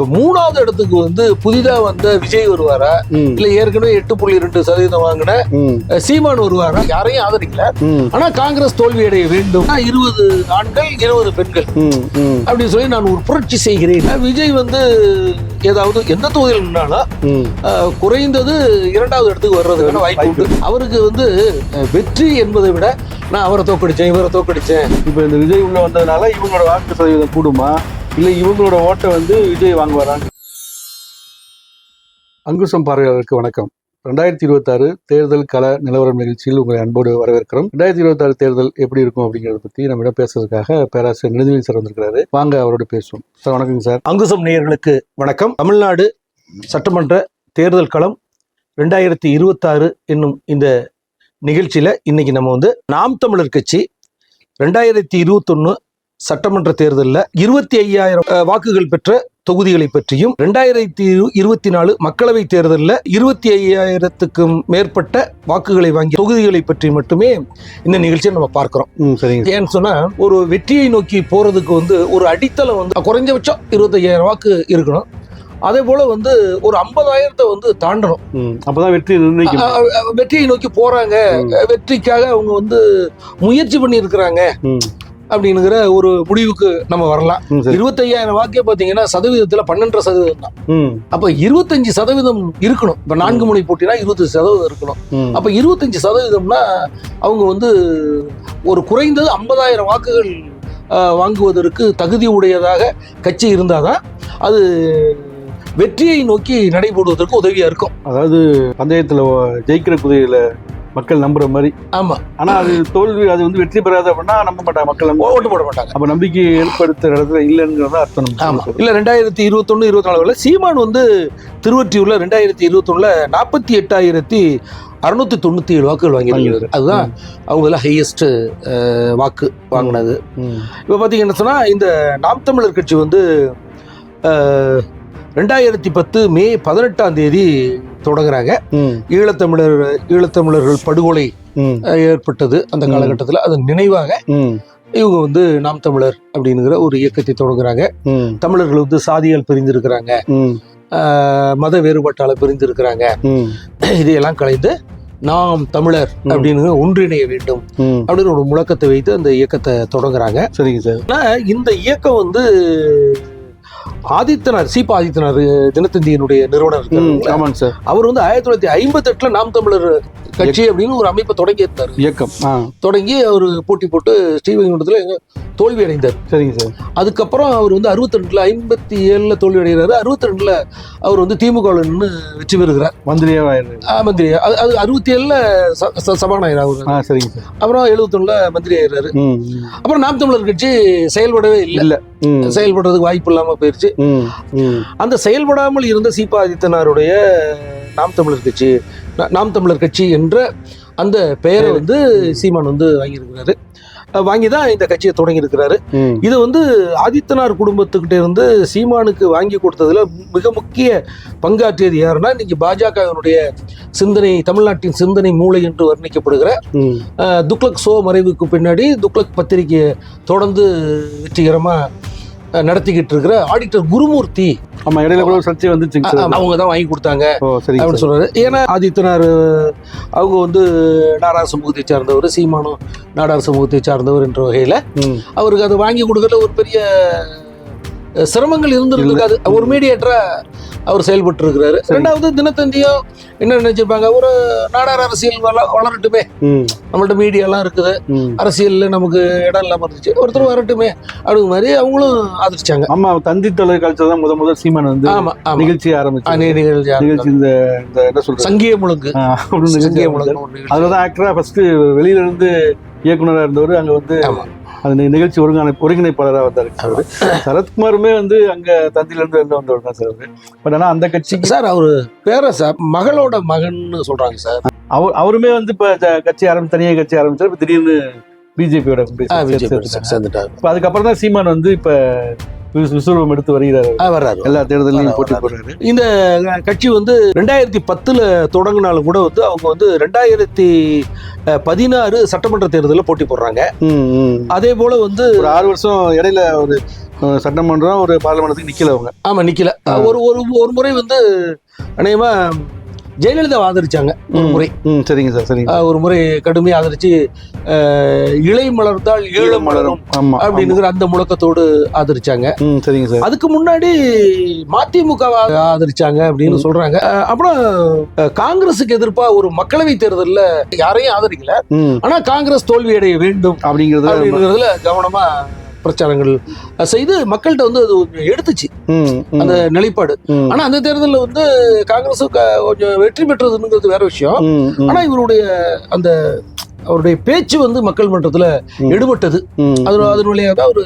இப்ப மூணாவது இடத்துக்கு வந்து புதிதா வந்த விஜய் வருவாரா? இல்ல ஏற்கனவே எட்டு புள்ளி ரெண்டு சதவீதம் வாங்கின சீமான் வருவாரா? யாரையும் ஆதரிக்கல. ஆனா காங்கிரஸ் தோல்வி அடைய வேண்டும். இருபது ஆண்கள் இருபது பெண்கள். அப்படின்னு சொல்லி நான் ஒரு புரட்சி செய்கிறேன். விஜய் வந்து ஏதாவது எந்த தொகுதியில் நின்னாலும் குறைந்தது இரண்டாவது இடத்துக்கு வர்றதுக்கான வாய்ப்பு உண்டு. அவருக்கு வந்து வெற்றி என்பதை விட நான் அவரை தோக்கடிச்சேன் இவரை தோக்கடிச்சேன் இப்ப இந்த விஜய் உள்ள வந்ததுனால இவங்களோட வாக்கு சதவீதம் கூடுமா? இல்ல இவங்களோட ஓட்டை வந்து விஜய் வாங்குவாரா அங்குசம் பார்வையாளருக்கு வணக்கம். ரெண்டாயிரத்தி இருபத்தாறு தேர்தல் கள நிலவரம் நிகழ்ச்சியில் உங்களை அன்போடு வரவேற்கிறோம். ரெண்டாயிரத்தி இருபத்தாறு தேர்தல் எப்படி இருக்கும் அப்படிங்கறத பத்தி நம்மிடம் பேசுறதுக்காக பேராசிரியர் நெடுஞ்செழியன் சார் வந்திருக்கிறாரு. வாங்க அவரோட பேசுவோம். சார் வணக்கங்க சார். அங்குசம் நேயர்களுக்கு வணக்கம். தமிழ்நாடு சட்டமன்ற தேர்தல் களம் ரெண்டாயிரத்தி இருபத்தாறு என்னும் இந்த நிகழ்ச்சியில இன்னைக்கு நம்ம வந்து நாம் தமிழர் கட்சி ரெண்டாயிரத்தி இருபத்தொன்னு சட்டமன்ற தேர்தலில் இருபத்தி ஐயாயிரம் வாக்குகள் பெற்ற தொகுதிகளை பற்றியும் ரெண்டாயிரத்தி இருபத்தி நாலு மக்களவை தேர்தலில் இருபத்தி ஐயாயிரத்துக்கும் மேற்பட்ட வாக்குகளை வாங்கிய தொகுதிகளை பற்றி மட்டுமே இந்த நிகழ்ச்சியை நம்ம பார்க்கிறோம். சரிங்க. சார். ஏன்னு சொன்னா ஒரு வெற்றியை நோக்கி போறதுக்கு வந்து ஒரு அடித்தளம் வந்து குறைஞ்சபட்சம் இருபத்தையாயிரம் வாக்கு இருக்கணும். அதே போல வந்து ஒரு ஐம்பதாயிரத்தை வந்து தாண்டணும். அப்பதான் வெற்றி வெற்றியை நோக்கி போறாங்க. வெற்றிக்காக அவங்க வந்து முயற்சி பண்ணி இருக்கிறாங்க அப்படிங்கிற ஒரு முடிவுக்கு நம்ம வரலாம். இருபத்தையாயிரம் வாக்கே பாத்தீங்கன்னா சதவீதத்துல பன்னெண்டரை சதவீதம் தான். அப்ப இருபத்தஞ்சு சதவீதம் இருக்கணும். இப்ப நான்கு முனை போட்டினா இருபத்தஞ்சு சதவீதம் இருக்கணும். அப்ப இருபத்தஞ்சு சதவீதம்னா அவங்க வந்து ஒரு குறைந்தது ஐம்பதாயிரம் வாக்குகள் வாங்குவதற்கு தகுதி உடையதாக கட்சி இருந்தாதான் அது வெற்றியை நோக்கி நடைபோடுவதற்கு உதவியா இருக்கும். அதாவது பந்தயத்துல ஜெயிக்கிற குதிரையில மக்கள் நம்புற மாதிரி. ஆமா. ஆனா அது தோல்வி அது வந்து வெற்றி பெறாது அப்படின்னா நம்ப மாட்டாங்க மக்கள் ஓட்டு போட மாட்டாங்க. அப்ப நம்பிக்கை ஏற்படுத்துற இடத்துல இல்லைங்கிறத அர்த்தம் ஆமா. இல்ல ரெண்டாயிரத்தி இருபத்தொன்னு இருபத்தி நாலுல சீமான் வந்து திருவொற்றியூர்ல ரெண்டாயிரத்தி இருபத்தொன்னுல நாற்பத்தி எட்டாயிரத்தி அறுநூத்தி தொண்ணூத்தி ஏழு வாக்குகள் வாங்கியிருக்காரு அதுதான் அவங்க ஹையஸ்ட் வாக்கு வாங்கினது. இப்போ பார்த்தீங்கன்னு சொன்னால் இந்த நாம் தமிழர் கட்சி வந்து ரெண்டாயிரத்தி பத்து மே பதினெட்டாம் தேதி தொடங்குறாங்க. ஈழத்தமிழர் ஈழத்தமிழர்கள் படுகொலை ஏற்பட்டது அந்த. காலகட்டத்தில். அது நினைவாக இவங்க வந்து நாம் தமிழர் அப்படிங்கிற ஒரு இயக்கத்தை தொடங்குறாங்க. தமிழர்கள் வந்து சாதியால் பிரிந்திருக்கிறாங்க. மத வேறுபாட்டால பிரிந்திருக்கிறாங்க. இதையெல்லாம் கலைந்து நாம் தமிழர். அப்படின்னு ஒன்றிணைய வேண்டும். அப்படின்னு ஒரு முழக்கத்தை வைத்து அந்த இயக்கத்தை தொடங்குறாங்க. சரிங்க சார். இந்த இயக்கம் வந்து ஆதித்தனார் சீபா ஆதித்தனார் தினத்தந்தியினுடைய நிறுவனர். ஆமாங்க சார். அவர் வந்து ஆயிரத்தி தொள்ளாயிரத்தி ஐம்பத்தி எட்டுல நாம் தமிழர் கட்சி அப்படின்னு ஒரு அமைப்பை தொடங்கி இருந்தார். இயக்கம் தொடங்கி அவர் போட்டி போட்டு ஸ்ரீவைகுண்டத்துல தோல்வி அடைந்தார். சரிங்க சார். அதுக்கப்புறம் அவர் வந்து அறுபத்தி ரெண்டுல ஐம்பத்தி ஏழுல தோல்வி அடைகிறாரு. அறுபத்தி ரெண்டுல அவர் வந்து திமுக வெற்றி பெறுகிறார். மந்திரியா ஆயிடுறாரு. ஆ, மந்திரி அது அறுபத்தி ஏழுல சபாநாயகர் அவர் ஆ சரிங்க சார். அப்புறம் எழுபத்தொன்னுல மந்திரி ஆயிடுறாரு. அப்புறம் நாம் தமிழர் கட்சி செயல்படவே இல்லை. செயல்படுறதுக்கு வாய்ப்பு இல்லாம போயிருச்சு. அந்த செயல்படாமல் இருந்த சீபா ஆதித்தனாருடைய நாம் தமிழர் கட்சி நாம் தமிழர் கட்சி என்ற அந்த பெயரை. வந்து சீமான் வந்து வாங்கியிருக்கிறாரு வாங்கி தான் இந்த கட்சியை தொடங்கி இருக்கிறாரு. இது வந்து ஆதித்தனார் குடும்பத்துக்கிட்ட இருந்து சீமானுக்கு வாங்கி கொடுத்ததுல மிக முக்கிய பங்காற்றியது யாருன்னா இன்னைக்கு பாஜகவினுடைய சிந்தனை தமிழ்நாட்டின் சிந்தனை மூளை என்று வர்ணிக்கப்படுகிற துக்ளக் சோ மறைவுக்கு பின்னாடி துக்ளக் பத்திரிகையை தொடர்ந்து வெற்றிகரமா அஹ், நடத்திக்கிட்டு இருக்கிற ஆடிட்டர் குருமூர்த்தி. ஆமா இடையில கூட சர்ச்சை வந்துச்சுங்க சார். அவங்க தான் வாங்கி கொடுத்தாங்க அப்படின்னு சொல்றாரு. ஏன்னா ஆதித்தனார் அவங்க வந்து நாடார் சமூகத்தை சார்ந்தவர் சீமானும் நாடார் சமூகத்தை சார்ந்தவர் என்ற வகையில அவருக்கு அதை வாங்கி கொடுக்கறதுல ஒரு பெரிய சிரமங்கள் இருந்திருக்காது ஒரு மீடியேட்டரா அவர் செயல்பட்டு இருக்கிறாரு. ரெண்டாவது தினத்தந்தியும் என்ன நினைச்சிருப்பாங்க? ஒரு நாடார் அரசியல் வள வளரட்டுமே. நம்மள்ட்ட மீடியாலாம் இருக்குது. அரசியல்ல நமக்கு இடம் இல்லாம இருந்துச்சு. ஒருத்தர் வரட்டுமே. அப்படிங்கிற மாதிரி அவங்களும் ஆதரிச்சாங்க. ஆமா தந்தி தொலைக்காட்சியில் தான் முத முதல் சீமான் வந்து ஆமா நிகழ்ச்சி ஆரம்பிச்சு நிகழ்ச்சி நிகழ்ச்சி இந்த என்ன சொல்றது? சங்கிய முழுங்கு. நிகழ்ச்சி சங்கிய. முழுங்கு. அதுலதான் ஆக்டரா ஃபர்ஸ்ட் வெளியில இருந்து இயக்குனரா இருந்தவர் அங்க வந்து. அந்த நிகழ்ச்சி ஒருங்கிணை ஒருங்கிணைப்பாளராக வந்தாரு அவரு சரத்குமாருமே வந்து அங்க தந்தில இருந்து வெளில வந்தவர் தான் சார் பட் ஆனா அந்த கட்சிக்கு சார் அவரு பேர சார் மகளோட மகன்னு சொல்றாங்க சார். அவர் அவருமே வந்து இப்ப கட்சி ஆரம்பி தனியாக கட்சி ஆரம்பிச்சார் இப்ப திடீர்னு பிஜேபியோட சேர்ந்துட்டாரு. இப்ப அதுக்கப்புறம் தான் சீமான் வந்து இப்ப விஸ்வரூபம் எடுத்து வருகிறார் வர்றாரு எல்லா தேர்தலையும் போட்டி. போடுறாரு இந்த கட்சி வந்து ரெண்டாயிரத்தி பத்துல தொடங்கினாலும் கூட வந்து அவங்க வந்து ரெண்டாயிரத்தி பதினாறு சட்டமன்ற தேர்தலில் போட்டி போடுறாங்க. அதே போல வந்து ஒரு ஆறு வருஷம் இடையில ஒரு சட்டமன்றம் ஒரு பார்லிமெண்ட்டுக்கு நிக்கல அவங்க ஆமா நிக்கல. ஒரு ஒரு ஒரு முறை வந்து அநேகமா ஜெயலலிதா ஆதரிச்சாங்க ஒரு. முறை. சரிங்க சார் சரிங்க. ஒரு முறை கடுமையாக ஆதரிச்சு இலை மலர்ந்தால் ஈழம் மலரும். அப்படிங்கிற அந்த முழக்கத்தோடு ஆதரிச்சாங்க. சரிங்க சார். அதுக்கு முன்னாடி மதிமுக ஆதரிச்சாங்க அப்படின்னு சொல்றாங்க. அப்புறம் காங்கிரஸுக்கு எதிர்ப்பா ஒரு மக்களவை தேர்தல்ல யாரையும் ஆதரிக்கல. ஆனா காங்கிரஸ் தோல்வி அடைய வேண்டும் அப்படிங்கிறது அப்படிங்கிறதுல கவனமா பிரச்சாரங்கள் செய்து மக்கள்கிட்ட வந்து அது எடுத்துச்சு. அந்த நிலைப்பாடு. ஆனா அந்த தேர்தலில் வந்து காங்கிரஸ் கொஞ்சம் வெற்றி பெற்றதுங்கிறது வேற விஷயம். ஆனா இவருடைய அந்த அவருடைய பேச்சு வந்து மக்கள் மன்றத்துல. எடுபட்டது. ம், அது அதன் வழியாக தான் ஒரு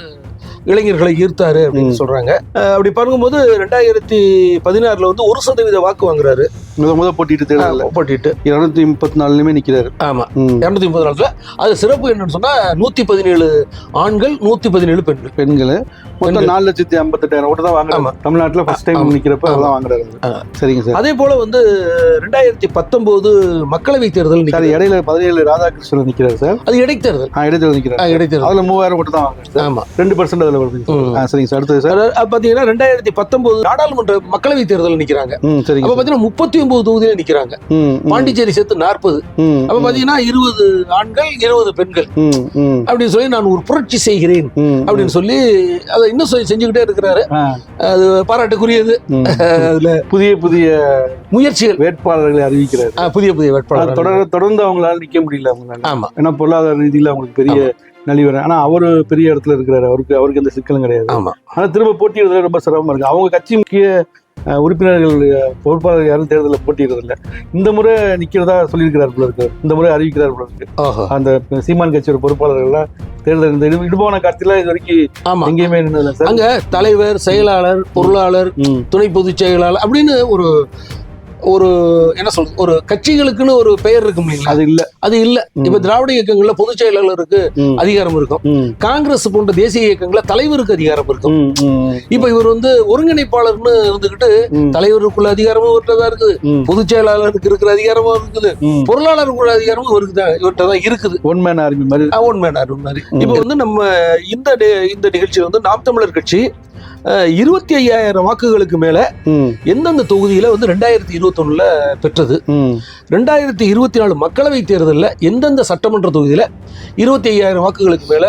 இளைஞர்களை ஈர்த்தாரு அப்படின்னு. சொல்றாங்க. அப்படி பார்க்கும்போது ரெண்டாயிரத்தி பதினாறுல வந்து ஒரு சதவீத வாக்கு வாங்குறாரு. முத முத போட்டிட்டு தேர்தலில். போட்டிட்டு இருநூத்தி முப்பத்தி நாலுலயுமே நிக்கிறாரு. ஆமா. இருநூத்தி முப்பது நாளுல அது சிறப்பு என்னன்னு சொன்னா நூத்தி பதினேழு ஆண்கள் நூத்தி பதினேழு பெண்கள். பெண்கள். மொத்தம். நாலு லட்சத்தி ஐம்பத்தெட்டாயிரம் ஓட்டு தான் வாங்குறாங்க. தமிழ்நாட்டுல ஃபர்ஸ்ட் டைம் ஆமா. அதான் வாங்குறாரு. சரிங்க சார். அதே போல வந்து ரெண்டாயிரத்தி பத்தொன்பது மக்களவை தேர்தல் சார். இடையில பதினேழு ராதாகிருஷ்ணன் நிக்கிறாரு சார். அது இடைத்தேர்தல். ஆ, இடைத்தேர்தல் நிக்கிறாரு ஆ, இடைத்தேர்தல். அதுல மூவாயிரம் ஓட்டு தான் வாங்குறாரு சார். ஆமா. ரெண்டு பர்சன்ட் அதுல வருது சரிங்க சார். அடுத்தது சார். அதாவது பாத்தீங்கன்னா ரெண்டாயிரத்தி பத்தொன்பது நாடாளுமன்ற மக்களவை தேர்தல் நிக்கிறாங்க. ம் சரிங்க. பாத்தீங்கன்னா முப்பத்தி ஒன்பது தொகுதியில நிக்கிறாங்க. ம், ம், பாண்டிச்சேரி சேர்த்து நாற்பது. ம், அப்ப பாத்தீங்கன்னா இருபது ஆண்கள் இருபது பெண்கள். ம், ம், அப்படின்னு சொல்லி நான் ஒரு புரட்சி செய்கிறேன். ம், அப்படின்னு சொல்லி அதை இன்னும் செஞ்சுக்கிட்டே இருக்கிறாரு. அது பாராட்டுக்குரியது. அதுல புதிய புதிய முயற்சிகள். வேட்பாளர்களை அறிவிக்கிறார். புதிய புதிய வேட்பாளர் தொடர் தொடர்ந்து அவங்களால நிக்க முடியல அவங்களால. ஆமா. ஏன்னா பொருளாதார ரீதியில அவங்களுக்கு பெரிய நலிவர ஆனா அவரு பெரிய இடத்துல இருக்கிறாரு. அவருக்கு அவருக்கு எந்த சிக்கலும் கிடையாது. ஆமா. ஆனா திரும்ப போட்டியிடுறதுல ரொம்ப சிரமமா இருக்கு. அவங்க கட்சி முக்கிய உறுப்பினர்கள் அஹ், பொறுப்பாளர் யாரும் தேர்தலில் போட்டியிடுறது இல்ல இந்த முறை நிக்கிறதா சொல்லியிருக்கிறார் போல இருக்கு. இந்த முறை அறிவிக்கிறார் போல இருக்கு. அந்த சீமான் கட்சியோட பொறுப்பாளர்கள் எல்லாம் தேர்தல் இந்த இடு- இடுபான காட்சியில இது வரைக்கும் எங்கேயுமே அங்க தலைவர் செயலாளர் பொருளாளர் துணை பொதுச் செயலாளர் அப்படின்னு ஒரு ஒரு என்ன சொல்றது ஒரு கட்சிகளுக்குன்னு ஒரு பெயர் இருக்கும் இல்லைங்களா? அது இல்ல. அது இல்ல. இப்ப திராவிட இயக்கங்கள்ல பொதுச் செயலாளருக்கு அதிகாரம் இருக்கும். காங்கிரஸ் போன்ற தேசிய இயக்கங்கள்ல தலைவருக்கு அதிகாரம் இருக்கும். இப்ப இவர் வந்து ஒருங்கிணைப்பாளர்னு இருந்துகிட்டு தலைவருக்குள்ள அதிகாரமும் இவர்கிட்ட இருக்குது. பொதுச் செயலாளருக்கு இருக்கிற அதிகாரமும் இருக்குது. பொருளாளருக்குள்ள அதிகாரமும் இவருக்கு தான் இவர்கிட்ட தான் இருக்குது. ஒன் மேன் ஆர்மி மாதிரி. ஒன் மேன் அருண் மாதிரி. இப்போ வந்து நம்ம இந்த இந்த நிகழ்ச்சியில் வந்து நாம் தமிழர் கட்சி இருபத்தி ஐயாயிரம் வாக்குகளுக்கு மேல எந்தெந்த தொகுதியில வந்து ரெண்டாயிரத்தி இருபத்தொன்னுல பெற்றது? ரெண்டாயிரத்தி இருபத்தி நாலு மக்களவை தேர்தலில் எந்தெந்த சட்டமன்ற தொகுதியில இருபத்தி ஐயாயிரம் வாக்குகளுக்கு மேல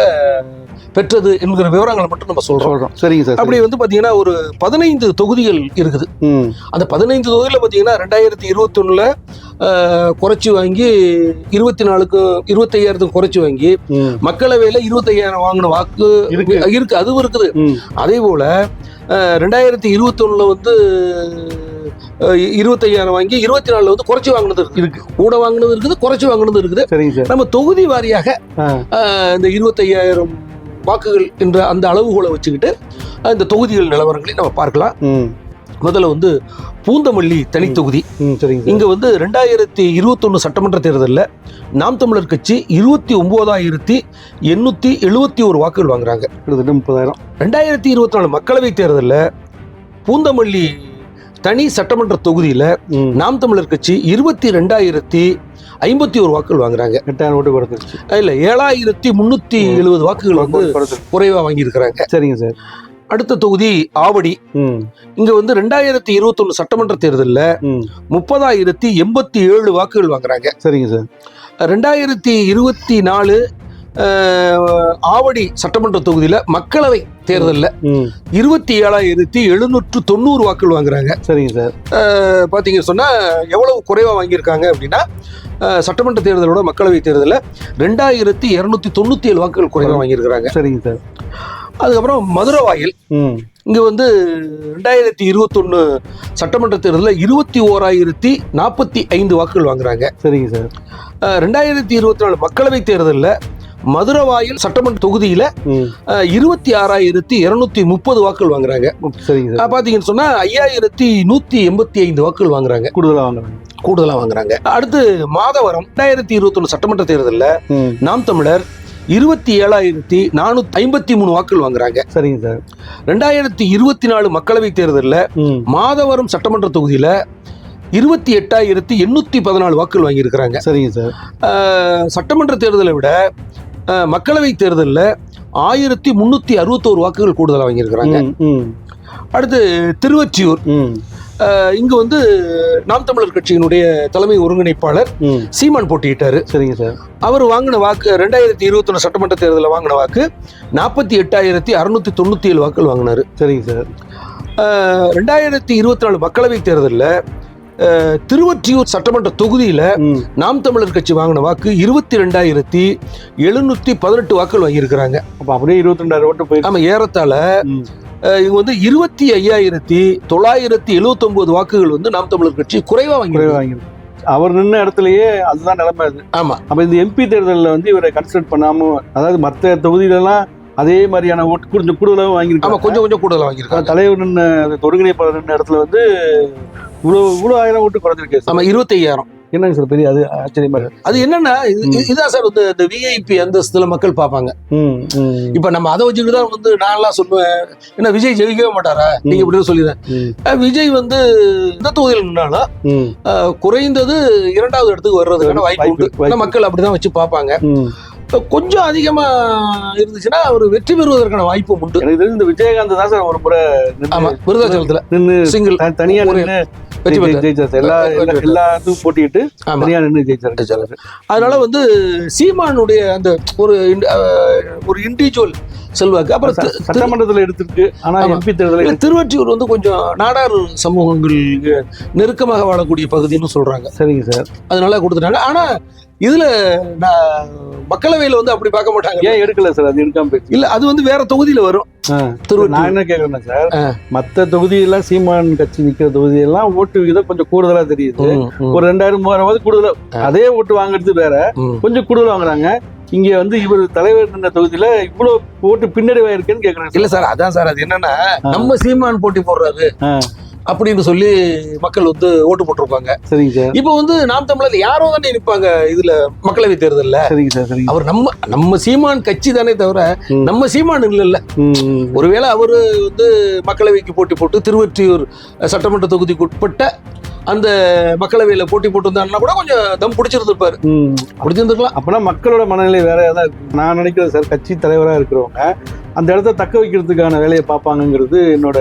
பெற்றது என்கிற விவரங்களை மட்டும் நம்ம சொல்றோம். சரிங்க சார் அப்படி வந்து பாத்தீங்கன்னா ஒரு பதினைந்து தொகுதிகள் இருக்குது. அந்த பதினைந்து தொகுதியில் பார்த்தீங்கன்னா ரெண்டாயிரத்தி இருபத்தொன்னுல குறைச்சி வாங்கி இருபத்தி நாலுக்கு இருபத்தையாயிரத்துக்கு குறைச்சி வாங்கி மக்களவையில் இருபத்தையாயிரம் வாங்கின வாக்கு இருக்கு. அதுவும் இருக்குது. அதே போல ரெண்டாயிரத்தி இருபத்தொன்னுல வந்து இருபத்தையாயிரம் வாங்கி இருபத்தி நாலுல வந்து குறைச்சி வாங்கினது இருக்கு இருக்கு. கூட வாங்கினது இருக்குது குறைச்சி வாங்கினது இருக்குது. நம்ம தொகுதி வாரியாக இந்த இருபத்தையாயிரம் வாக்குகள் என்ற அந்த அளவுகோலை வச்சுக்கிட்டு இந்த தொகுதிகள் நிலவரங்களை நம்ம பார்க்கலாம். முதல்ல வந்து பூந்தமல்லி தனி தொகுதி. ம், சரிங்க சார். இங்க வந்து ரெண்டாயிரத்தி இருபத்தொன்னு சட்டமன்ற தேர்தலில் நாம் தமிழர் கட்சி இருபத்தி ஒன்பதாயிரத்தி எண்ணூத்தி எழுபத்தி ஒரு வாக்குகள் வாங்குறாங்க. கிட்டத்தட்ட முப்பதாயிரம். ரெண்டாயிரத்தி இருபத்தி நாலு மக்களவை தேர்தலில் பூந்தமல்லி தனி சட்டமன்ற தொகுதியில நாம் தமிழர் கட்சி இருபத்தி ரெண்டாயிரத்தி ஐம்பத்தி ஒரு வாக்குகள் வாங்குறாங்க. எட்டாயிரம் ஓட்டு குறைச்சிருச்சு இல்ல ஏழாயிரத்தி முன்னூத்தி எழுபது வாக்குகள் வந்து குறைச்சிருச்சு. குறைவா வாங்கியிருக்கிறாங்க. சரிங்க சார். அடுத்த தொகுதி ஆவடி. இங்க வந்து ரெண்டாயிரத்தி இருபத்தொன்னு சட்டமன்ற தேர்தலில் முப்பதாயிரத்தி எண்பத்தி ஏழு வாக்குகள் வாங்குறாங்க. சரிங்க சார். ரெண்டாயிரத்தி இருபத்தி நாலு ஆவடி சட்டமன்ற தொகுதியில் மக்களவை தேர்தலில் இருபத்தி ஏழாயிரத்தி எழுநூற்று தொண்ணூறு வாக்குகள் வாங்குறாங்க. சரிங்க சார். பார்த்தீங்க சொன்னால் எவ்வளவு குறைவாக வாங்கியிருக்காங்க அப்படின்னா சட்டமன்ற தேர்தலோட மக்களவை தேர்தலில் ரெண்டாயிரத்தி இரநூத்தி தொண்ணூற்றி ஏழு வாக்குகள் குறைவாக வாங்கியிருக்கிறாங்க. சரிங்க சார். அதுக்கப்புறம் மதுரவாயல் ம், இங்கே வந்து ரெண்டாயிரத்தி இருபத்தொன்று சட்டமன்ற தேர்தலில் இருபத்தி ஓராயிரத்தி நாற்பத்தி ஐந்து வாக்குகள் வாங்குறாங்க. சரிங்க சார். ரெண்டாயிரத்தி இருபத்தி நாலு மக்களவை தேர்தலில் மதுரவாயல் சட்டமன்ற தொகுதியில் இருபத்தி ஆறாயிரத்தி இரநூத்தி முப்பது வாக்குகள் வாங்குறாங்க. சரிங்க அஹ், சார் பார்த்தீங்கன்னு சொன்னால் ஐயாயிரத்தி நூற்றி எண்பத்தி ஐந்து வாக்குகள் வாங்குறாங்க. கூடுதலாக வாங்குறாங்க. கூடுதலாக வாங்குறாங்க. அடுத்து மாதவரம் ரெண்டாயிரத்தி இருபத்தொன்று சட்டமன்ற தேர்தலில் நாம் தமிழர் இருபத்தி ஏழாயிரத்தி நானூத்தி ஐம்பத்தி மூணு வாக்குகள் வாங்குறாங்க. சரிங்க சார். ரெண்டாயிரத்தி இருபத்தி நாலு மக்களவை தேர்தலில் மாதவரம் சட்டமன்ற தொகுதியில இருபத்தி எட்டாயிரத்தி எண்ணூத்தி பதினாலு வாக்குகள் வாங்கியிருக்கிறாங்க. சரிங்க சார். சட்டமன்ற தேர்தலை விட மக்களவை தேர்தலில் ஆயிரத்தி முன்னூத்தி அறுபத்தோரு வாக்குகள் கூடுதலாக வாங்கியிருக்கிறாங்க. அடுத்து திருவொற்றியூர். ஆஹ் இங்க வந்து நாம் தமிழர் கட்சியினுடைய தலைமை ஒருங்கிணைப்பாளர் சீமான் போட்டியிட்டாரு. சரிங்க சார். அவர் வாங்கின வாக்கு ரெண்டாயிரத்தி இருபத்தொன்னு சட்டமன்ற தேர்தலில் வாங்கின வாக்கு நாற்பத்தி எட்டாயிரத்தி அறுநூத்தி தொண்ணூத்தி ஏழு வாக்குகள் வாங்கினாரு. சரிங்க சார். ரெண்டாயிரத்தி இருபத்தி நாலு மக்களவை தேர்தலில் திருவொற்றியூர் சட்டமன்ற தொகுதியில நாம் தமிழர் கட்சி வாங்கின வாக்கு இருபத்தி ரெண்டாயிரத்தி எழுநூத்தி பதினெட்டு வாக்குகள் வாங்கியிருக்கிறாங்க. அப்போ அப்படியே இருபத்தி ரெண்டாயிரம் ஓட்டு போயிருக்கு. ஆமா ஏறத்தாழ இங்க வந்து இருபத்தி ஐயாயிரத்தி தொள்ளாயிரத்தி எழுவத்தி ஒன்பது வாக்குகள் வந்து நாம் தமிழர் கட்சி குறைவா குறைவாக வாங்கியிருக்காங்க வாங்கியிருக்கு. அவர் நின்ன இடத்துலயே அதுதான் நிலைமை அது. ஆமா. அப்ப இந்த எம்பி தேர்தலில் வந்து இவரை கன்சிடர் பண்ணாம அதாவது மற்ற தொகுதியிலலாம் அதே மாதிரியான ஓட்டு கொஞ்சம் கூடுதலாகவும் ஆமா வாங்கியிருக்காங்க கொஞ்சம் கொஞ்சம் கூடுதலா வாங்கியிருக்காங்க. தலைவர் நின்ன ஒருங்கிணைப்பாளர் நின்ன இடத்துல வந்து இவ்வளோ இவ்வளோ ஆயிரம் ஓட்டு குறைஞ்சிருக்கு. சார் ஆமா இருபத்தி ஐயாயிரம். என்னங்க சார் பெரிய அது ஆச்சரியமா அது என்னன்னா. இதுதான் சார் வந்து இந்த விஐபி அந்தஸ்துல மக்கள் பார்ப்பாங்க. இப்ப நம்ம அதை வச்சுக்கிட்டு தான் வந்து நான்லாம் சொல்லுவேன் என்ன விஜய் ஜெயிக்கவே மாட்டாரா? நீங்க இப்படி சொல்லிடுறேன். விஜய் வந்து இந்த தொகுதியில் நின்னாலும் குறைந்தது இரண்டாவது இடத்துக்கு வர்றதுக்கான வாய்ப்பு உண்டு. மக்கள் அப்படிதான் வச்சு பார்ப்பாங்க. கொஞ்சம் அதிகமா இருந்துச்சுன்னா அவர் வெற்றி பெறுவதற்கான வாய்ப்பும் உண்டு. எனக்கு தெரிஞ்சு இந்த விஜயகாந்த் தான் சார் ஒரு முறை ஆமா விருதாச்சலத்துல. நின்று சிங்கிள் தனியா ஒரு நின்று வெற்றி பெற்றார். எல்லா வெற்றி எல்லா- பெற்றார். எல்லா இதுவும் போட்டிட்டு ஆமா. தனியா நின்று ஜெயிச்சார். அதனால வந்து சீமானுடைய அந்த ஒரு ஒரு இண்டிவிஜுவல் செல்வாக்கு. அப்புறம் சட்டமன்றத்துல எடுத்துருக்கு. ஆனா ஆமா. எம்பி தேர்தலில் திருவொற்றியூர் வந்து கொஞ்சம் நாடார் சமூகங்கள் நெருக்கமாக வாழக்கூடிய பகுதின்னு சொல்றாங்க. சரிங்க சார். அதனால கொடுத்துட்டாங்க. ஆனா இதுல நான் மக்களவையில வந்து அப்படி பார்க்க மாட்டாங்க ஏன் எடுக்கல சார் அது எடுக்காம இல்ல அது வந்து வேற தொகுதியில வரும். நான் என்ன கேக்குறேன்னா சார். மத்த தொகுதியெல்லாம் சீமான் கட்சி நிக்கிற தொகுதியெல்லாம் ஓட்டு விகிதம் கொஞ்சம் கூடுதலா தெரியுது ஒரு ரெண்டாயிரம் மூவாயிரம் கூடுதலா அதே ஓட்டு வாங்குறது வேற. கொஞ்சம் கூடுதல் வாங்குறாங்க இங்க வந்து இவர் தலைவர் நின்ற தொகுதியில இவ்வளவு ஓட்டு பின்னடைவா இருக்குன்னு கேக்குறேன் இல்ல சார் அதான் சார் அது என்னன்னா. நம்ம சீமான் போட்டி போடுறாரு. அப்படின்னு சொல்லி மக்கள் வந்து ஓட்டு போட்டிருப்பாங்க. சரிங்க சார். இப்போ வந்து நாம் தமிழர் யாரோ தானே நிற்பாங்க இதுல மக்களவை தேர்தல்ல. சரிங்க சார் சரிங்க அவர் நம்ம நம்ம சீமான் கட்சி தானே தவிர. நம்ம சீமான் இல்லைல்ல. ஒருவேளை அவரு வந்து மக்களவைக்கு போட்டி போட்டு திருவொற்றியூர் சட்டமன்ற தொகுதிக்கு உட்பட்ட அந்த மக்களவையில போட்டி போட்டு இருந்தாருன்னா கூட கொஞ்சம் தம் பிடிச்சிருந்திருப்பாரு. பிடிச்சிருந்துருக்கலாம். அப்பனா மக்களோட மனநிலை வேற இருக்கு நான் நினைக்கிறேன் சார் கட்சி தலைவரா இருக்கிறவங்க அந்த இடத்த தக்க வைக்கிறதுக்கான வேலையை பார்ப்பாங்கங்கிறது என்னோட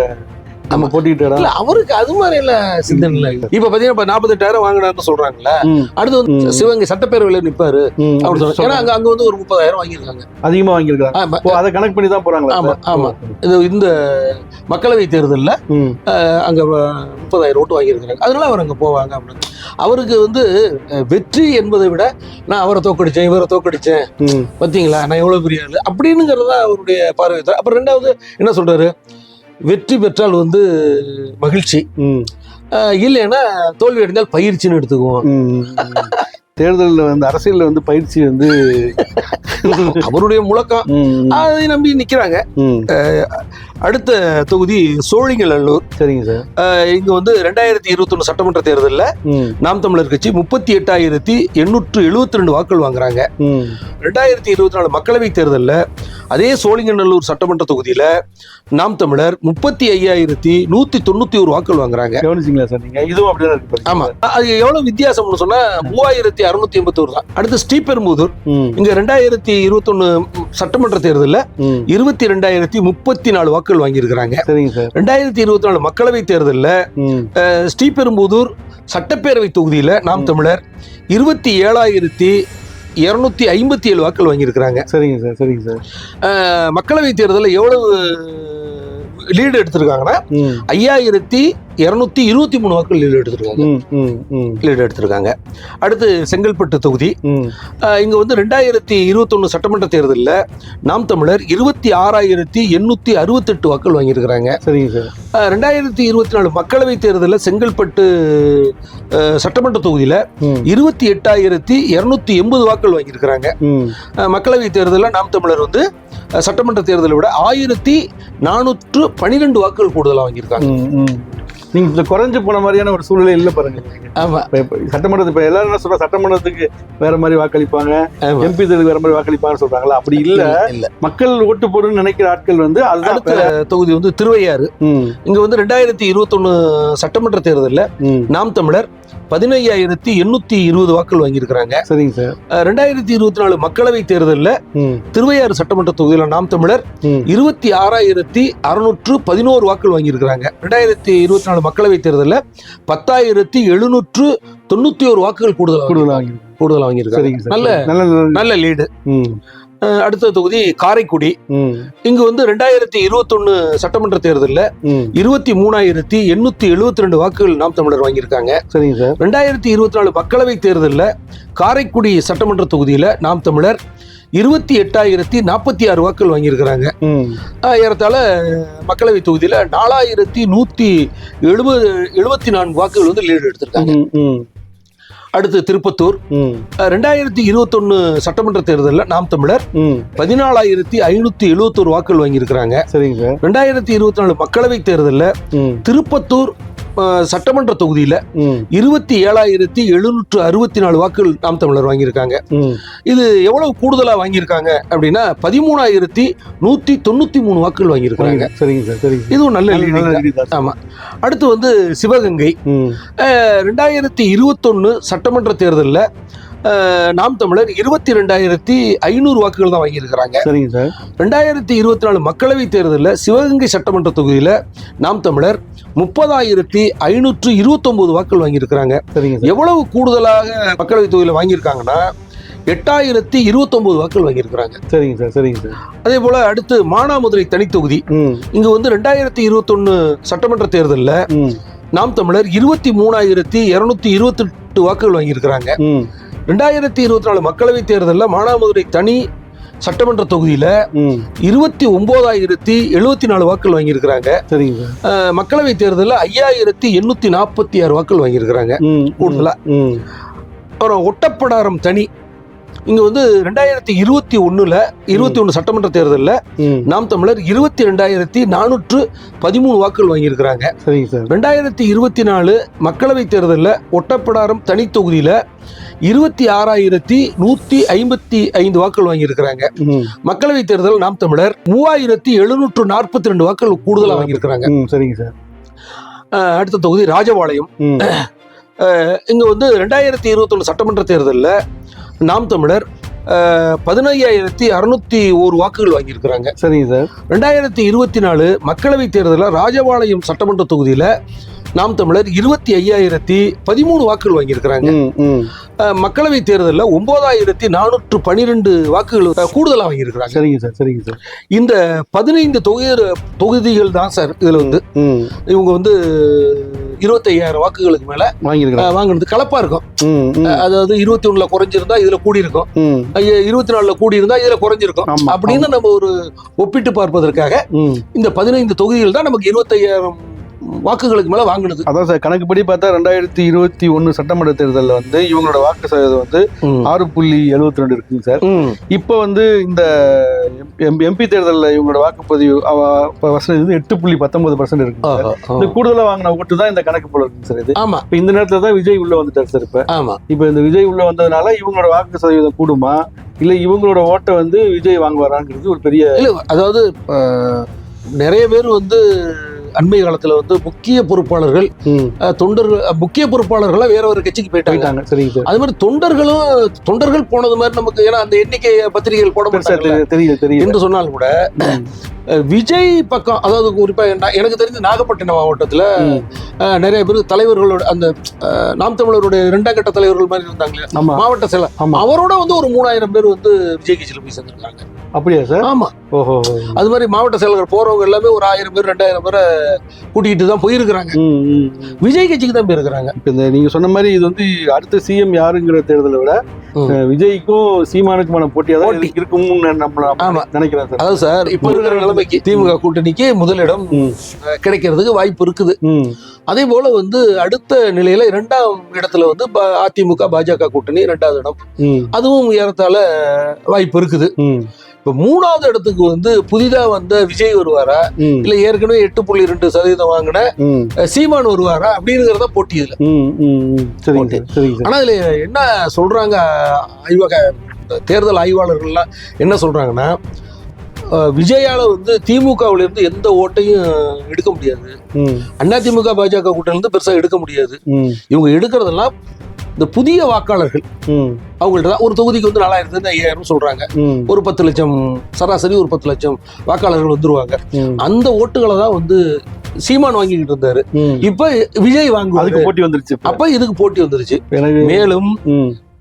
நம்ம போட்டிக்கிட்ட இல்ல அவருக்கு அது மாதிரி இல்ல சிந்தனை இல்ல. இப்ப பாத்தீங்கன்னா இப்ப நாற்பத்தெட்டாயிரம் வாங்கினாருன்னு சொல்றாங்கல்ல. அடுத்து வந்து. சிவகங்கை சட்டப்பேரவையில நிப்பாரு. ம், அப்படி சொல்றாங்க. ஏன்னா. அங்க அங்க வந்து ஒரு முப்பதாயிரம் வாங்கியிருக்காங்க. அதிகமா வாங்கியிருக்காங்க. அதை கணக்கு பண்ணி தான் போறாங்களா ஆமா? ஆமா. இது இந்த மக்களவை தேர்தல்ல அங்க முப்பதாயிரம் ஓட்டு வாங்கியிருக்கிறாங்க. அதனால அவர் அங்க போவாங்க அப்படின்னு. அவருக்கு வந்து வெற்றி என்பதை விட நான் அவரை தோக்கடிச்சேன் இவரை தோக்கடிச்சேன் ம், பார்த்தீங்களா நான் எவ்வளவு பெரிய ஆளு? அப்படின்னுங்கிறது அவருடைய பார்வை அப்புறம் ரெண்டாவது என்ன சொல்றாரு? வெற்றி பெற்றால் வந்து மகிழ்ச்சி. இல்லைன்னா தோல்வி அடைந்தால் பயிற்சின்னு எடுத்துக்குவோம். தேர்தலில் வந்து அரசியல்ல வந்து பயிற்சி வந்து அவருடைய முழக்கம். அதை நம்பி நிக்கிறாங்க. ம், அடுத்த தொகுதி சோழிங்கநல்லூர். சரிங்க சார். இங்க வந்து ரெண்டாயிரத்தி இருபத்தொன்னு சட்டமன்ற தேர்தலில் நாம் தமிழர் கட்சி முப்பத்தி எட்டாயிரத்தி எண்ணூற்று எழுபத்தி ரெண்டு வாக்குகள் வாங்குறாங்க. ரெண்டாயிரத்தி இருபத்தி நாலு மக்களவை தேர்தலில் அதே சோழிங்கநல்லூர் சட்டமன்ற தொகுதியில நாம் தமிழர் முப்பத்தி ஐயாயிரத்தி நூத்தி தொண்ணூத்தி ஒரு வாக்குகள் வாங்குறாங்க. கவனிச்சிங்களா சார் நீங்க? இதுவும் அப்படிதான் இருக்கு பாருங்க. ஆமா. அது எவ்வளவு வித்தியாசம்னு சொன்னா மூவாயிரத்தி அறுநூத்தி எண்பத்தி ஒரு தான். அடுத்து ஸ்ரீபெரும்புதூர் இங்க ரெண்டாயிரத்தி இருபத்தொன்னு சட்டமன்ற தேர்தலில் இருபத்தி ரெண்டாயிரத்தி முப்பத்தி நாலு வாக்குகள் வாங்கியிருக்கிறாங்க. சரிங்க சார். ரெண்டாயிரத்தி இருபத்தி நாலு மக்களவை தேர்தலில் ஸ்ரீபெரும்புதூர் சட்டப்பேரவை தொகுதியில நாம் தமிழர் இருபத்தி ஏழாயிரத்தி இருநூத்தி ஐம்பத்தி ஏழு வாக்குகள் வாங்கியிருக்கிறாங்க. சரிங்க சார் சரிங்க சார். மக்களவை தேர்தலில் எவ்வளவு லீடு எடுத்திருக்காங்கன்னா ஐயாயிரத்தி இருநூத்தி இருபத்தி மூணு வாக்குகள் லீடு எடுத்திருக்காங்க. லீடு எடுத்திருக்காங்க. அடுத்து செங்கல்பட்டு தொகுதி. இங்க வந்து ரெண்டாயிரத்தி இருபத்தொன்னு சட்டமன்ற தேர்தலில் நாம் தமிழர் இருபத்தி ஆறாயிரத்தி எண்ணூத்தி அறுபத்தெட்டு வாக்குகள் வாங்கியிருக்கிறாங்க. சரிங்க சார். ரெண்டாயிரத்தி இருபத்தி நாலு மக்களவை தேர்தலில் செங்கல்பட்டு சட்டமன்ற தொகுதியில் இருபத்தி எட்டாயிரத்தி இரநூத்தி எண்பது வாக்குகள் வாங்கியிருக்கிறாங்க. ம், அஹ், மக்களவை தேர்தலில் நாம் தமிழர் வந்து சட்டமன்ற தேர்தலை விட ஆயிரத்தி நானூற்று பனிரெண்டு வாக்குகள் கூடுதலாக வாங்கியிருக்காங்க. நீங்க இதுல குறைஞ்சு போன மாதிரியான ஒரு சூழ்நிலை இல்ல பாருங்க. ஆமா. இப்ப இப்ப சட்டமன்றத்து இப்ப எல்லாரும் என்ன சொல்றா சட்டமன்றத்துக்கு வேற மாதிரி வாக்களிப்பாங்க. எம்பி தேர்தலுக்கு வேற மாதிரி வாக்களிப்பாங்கன்னு சொல்றாங்களா? அப்படி இல்ல. இல்ல மக்கள் ஓட்டு போடுன்னு நினைக்கிற ஆட்கள் வந்து அதுதான் அடுத்த தொகுதி வந்து திருவையாறு. இங்க வந்து ரெண்டாயிரத்தி இருபத்தொன்னு சட்டமன்ற தேர்தலில். நாம் தமிழர் பதினையாயிரத்தி எண்ணூத்தி இருபது வாக்குகள் வாங்கியிருக்கிறாங்க. சரிங்க சார். ரெண்டாயிரத்தி இருபத்தி நாலு மக்களவை தேர்தலில் திருவையாறு சட்டமன்ற தொகுதியில் நாம் தமிழர். இருபத்தி ஆறாயிரத்தி அறுநூற்று பதினோரு வாக்குகள் வாங்கியிருக்கிறாங்க. ரெண்டாயிரத்தி இருபத்தி நாலு மக்களவை தேர்தலில் பத்தாயிரத்தி எழுநூற்று தொண்ணூத்தி ஒரு வாக்குகள் கூடுதல் கூடுதலா வாங்கி- கூடுதல் வாங்கியிருக்காங்க. நல்ல நல்ல லீடு அடுத்த தொகுதி காரைக்குடி. இங்கு வந்து ரெண்டாயிரத்தி இருபத்தொன்னு சட்டமன்ற தேர்தலில். இருபத்தி மூணாயிரத்தி எண்ணூத்தி எழுபத்தி ரெண்டு வாக்குகள் நாம் தமிழர் வாங்கியிருக்காங்க. சரிங்க சார். ரெண்டாயிரத்தி இருபத்தி நாலு மக்களவை தேர்தலில் காரைக்குடி சட்டமன்ற தொகுதியில் நாம் தமிழர் இருபத்தி எட்டாயிரத்தி நாற்பத்தி ஆறு வாக்குகள் வாங்கியிருக்கிறாங்க. ஏறத்தாழ மக்களவை தொகுதியில் நாலாயிரத்தி நூற்றி எழுபது எழுபத்தி நான்கு வாக்குகள் வந்து லீடு எடுத்திருக்காங்க. அடுத்து திருப்பத்தூர். ரெண்டாயிரத்தி இருபத்தொன்னு சட்டமன்ற தேர்தலில் நாம் தமிழர். பதினாலாயிரத்தி ஐநூற்றி எழுபத்தோரு வாக்குகள் வாங்கியிருக்கிறாங்க. சரிங்க சார். ரெண்டாயிரத்தி இருபத்தி நாலு மக்களவை தேர்தலில் திருப்பத்தூர் சட்டமன்ற தொகுதியில் இருபத்தி ஏழாயிரத்தி எழுநூற்று அறுபத்தி நாலு வாக்குகள் நாம் தமிழர் வாங்கியிருக்காங்க. இது எவ்வளவு கூடுதலா வாங்கியிருக்காங்க அப்படின்னா பதிமூணாயிரத்தி நூத்தி தொண்ணூத்தி மூணு வாக்குகள் வாங்கியிருக்காங்க சரிங்க சார் சரிங்க சார். இதுவும் நல்ல நல்ல- leading நல்ல தான். lead தான் சார். ஆமா அடுத்து வந்து சிவகங்கை ரெண்டாயிரத்தி இருபத்தொன்னு சட்டமன்ற தேர்தலில் நாம் தமிழர் இருபத்தி ரெண்டாயிரத்தி ஐநூறு வாக்குகள் தான் வாங்கியிருக்கிறாங்க. சரிங்க சார். ரெண்டாயிரத்தி இருபத்தி நாலு மக்களவை தேர்தலில் சிவகங்கை சட்டமன்ற தொகுதியில் நாம் தமிழர் முப்பதாயிரத்தி ஐநூற்று இருபத்தொன்பது வாக்குகள் வாங்கியிருக்கிறாங்க. சரிங்க சார். எவ்வளவு கூடுதலாக மக்களவை தொகுதியில் வாங்கியிருக்காங்கன்னா எட்டாயிரத்தி இருபத்தொன்பது வாக்குகள் வாங்கியிருக்கிறாங்க. சரிங்க சார் சரிங்க சார். அதே போல அடுத்து மானாமதுரை தனித்தொகுதி இங்க வந்து ரெண்டாயிரத்தி இருபத்தொன்னு சட்டமன்ற தேர்தலில் நாம் தமிழர் இருபத்தி மூணாயிரத்தி இருநூத்தி இருபத்தெட்டு வாக்குகள் வாங்கியிருக்கிறாங்க. ரெண்டாயிரத்தி இருபத்தி நாலு மக்களவை தேர்தலில் மானாமதுரை தனி சட்டமன்ற தொகுதியில். இருபத்தி ஒன்பதாயிரத்தி எழுபத்தி நாலு வாக்குகள் வாங்கியிருக்கிறாங்க சரிங்க மக்களவை தேர்தலில் ஐயாயிரத்தி எண்ணூத்தி நாற்பத்தி ஆறு வாக்குகள் வாங்கியிருக்கிறாங்க ம், கூடுதலா. ம், அப்புறம் ஒட்டப்படாரம் தனி இங்க வந்து ரெண்டாயிரத்தி இருபத்தி ஒண்ணுல இருபத்தி ஒண்ணு சட்டமன்ற தேர்தலில். நாம் தமிழர் இருபத்தி ரெண்டாயிரத்தி நானூற்று பதிமூணு வாக்குகள் வாங்கியிருக்கிறாங்க. சரிங்க சார். ரெண்டாயிரத்தி இருபத்தி நாலு மக்களவை தேர்தலில் ஒட்டப்படாரம் தனி தொகுதியில இருபத்தி ஆறாயிரத்தி நூத்தி ஐம்பத்தி ஐந்து வாக்குகள் வாங்கியிருக்கிறாங்க. மக்களவை தேர்தல் நாம் தமிழர் மூவாயிரத்தி எழுநூற்று நாற்பத்தி ரெண்டு வாக்குகள் கூடுதலாக வாங்கியிருக்கிறாங்க. சரிங்க சார். அடுத்த தொகுதி ராஜபாளையம். இங்க வந்து ரெண்டாயிரத்தி இருபத்தொன்னு சட்டமன்ற தேர்தலில் நாம் தமிழர் பதினையாயிரத்தி அறுநூத்தி ஒரு வாக்குகள் வாங்கியிருக்கிறாங்க. சரிங்க சார். ரெண்டாயிரத்தி இருபத்தி நாலு மக்களவை தேர்தலில் ராஜபாளையம் சட்டமன்ற தொகுதியில் நாம் தமிழர் இருபத்தி ஐயாயிரத்தி பதிமூணு வாக்குகள் வாங்கியிருக்கிறாங்க. மக்களவை தேர்தலில் ஒன்பதாயிரத்தி நானூற்று பன்னிரெண்டு வாக்குகள் அஹ், கூடுதலா வாங்கியிருக்கிறாங்க. சரிங்க சார் சரிங்க சார். இந்த பதினைந்து தொகுதி தொகுதிகள் தான் சார் இதுல வந்து. இவங்க வந்து இருபத்தையாயிரம் வாக்குகளுக்கு மேல வாங்கியிருக்கிறேன் அஹ், வாங்குறது கலப்பா இருக்கும். அதாவது இருபத்தி ஒண்ணுல குறைஞ்சிருந்தா இதுல கூடி இருக்கும் இருபத்தி நாலுல கூடி இருந்தா இதுல குறைஞ்சிருக்கும். அப்படின்னு நம்ம ஒரு ஒப்பிட்டு பார்ப்பதற்காக இந்த பதினைந்து தொகுதிகள் தான் நமக்கு இருபத்தையாயிரம் வாக்குகளுக்கு மேல வாங்கினது. அதான் சார் கணக்குப்படி பார்த்தா ரெண்டாயிரத்தி இருபத்தி ஒன்று சட்டமன்ற தேர்தலில் வந்து இவங்களோட வாக்கு சதவீதம் வந்து ஆறு புள்ளி எழுபத்தி ரெண்டு இருக்குங்க சார். இப்போ வந்து இந்த எம்பி தேர்தலில் இவங்களோட வாக்குப்பதிவு பர்சன்டேஜ் வந்து எட்டு புள்ளி பத்தொன்பது பர்சன்ட் இருக்கு. இந்த கூடுதலாக வாங்கின ஓட்டு தான் இந்த கணக்கு போல இருக்குங்க சார் இது. ஆமா. இப்போ இந்த நேரத்தில் தான் விஜய் உள்ள வந்துட்டார் சார் இப்போ. ஆமா. இப்போ இந்த விஜய் உள்ள வந்ததுனால இவங்களோட வாக்கு சதவீதம் கூடுமா? இல்லை இவங்களோட ஓட்டை வந்து விஜய் வாங்குவாராங்கிறது ஒரு பெரிய இல்ல அதாவது நிறைய பேர் வந்து அண்மை காலத்துல வந்து முக்கிய பொறுப்பாளர்கள் தொண்டர்கள் முக்கிய பொறுப்பாளர்களா வேற ஒரு கட்சிக்கு போயிட்டாங்க. சார். அது மாதிரி தொண்டர்களும் தொண்டர்கள் போனது மாதிரி நமக்கு ஏன்னா அந்த எண்ணிக்கை பத்திரிகைகள் போட மாட்டாங்கல்ல. தெரியல தெரியல. என்று சொன்னாலும் கூட விஜய் பக்கம் அதாவது குறிப்பா நான் எனக்கு தெரிஞ்ச நாகப்பட்டினம் மாவட்டத்துல நிறைய பேர் தலைவர்களோட அந்த நாம் தமிழருடைய இரண்டாம் கட்ட தலைவர்கள் மாதிரி இருந்தாங்க இல்லையா? ஆமா. மாவட்ட ஆமா. அவரோட வந்து ஒரு மூணாயிரம் பேர் வந்து விஜய் கட்சியில போய் சேர்ந்திருக்காங்க. அப்படியா சார்? ஆமா. ஓஹோ. அது மாதிரி மாவட்ட செயலர் போறவங்க எல்லாமே ஒரு ஆயிரம் பேர் ரெண்டாயிரம் பேரை கூட்டிகிட்டு தான் போயிருக்கிறாங்க. விஜய் கட்சிக்கு தான் போயிருக்கிறாங்க. இப்ப இந்த நீங்க சொன்ன மாதிரி இது வந்து அடுத்த சிஎம் யாருங்கிற தேர்தலை விட விஜய்க்கும் சீமானுக்குமான போட்டியா தான் ஆமா. நினைக்கிறேன் சார். அதாவது சார் இப்ப இருக்கிற நிலைமைக்கு. திமுக கூட்டணிக்கு முதலிடம் கிடைக்கிறதுக்கு வாய்ப்பு இருக்குது. அதே போல வந்து அடுத்த நிலையில இரண்டாம் இடத்துல வந்து அதிமுக பாஜக கூட்டணி இரண்டாவது இடம். அதுவும் ஏறத்தாழ வாய்ப்பு இருக்குது. இப்ப மூணாவது இடத்துக்கு வந்து புதிதா வந்த விஜய் வருவாரா? இல்ல ஏற்கனவே எட்டு புள்ளி ரெண்டு சதவீதம் வாங்கின சீமான் வருவாரா? அப்படிங்கிறத போட்டி இதுல. ஆனா இதுல என்ன சொல்றாங்க தேர்தல் ஆய்வாளர்கள்லாம் என்ன சொல்றாங்கன்னா விஜயால வந்து திமுகவுல இருந்து எந்த ஓட்டையும் எடுக்க முடியாது. ம், அதிமுக பாஜக கூட்டணில இருந்து பெருசா எடுக்க முடியாது. இவங்க எடுக்கிறதெல்லாம் இந்த புதிய வாக்காளர்கள். அவங்கள்ட்ட தான் ஒரு தொகுதிக்கு வந்து நாலாயிரத்துல இருந்து ஐயாயிரம் சொல்றாங்க. ஒரு பத்து லட்சம் சராசரி ஒரு பத்து லட்சம் வாக்காளர்கள் வந்துருவாங்க. அந்த ஓட்டுகளை தான் வந்து சீமான் வாங்கிக்கிட்டு இருந்தாரு. இப்ப விஜய் வாங்குவாரு. போட்டி வந்துருச்சு. அப்ப இதுக்கு போட்டி வந்துருச்சு. மேலும்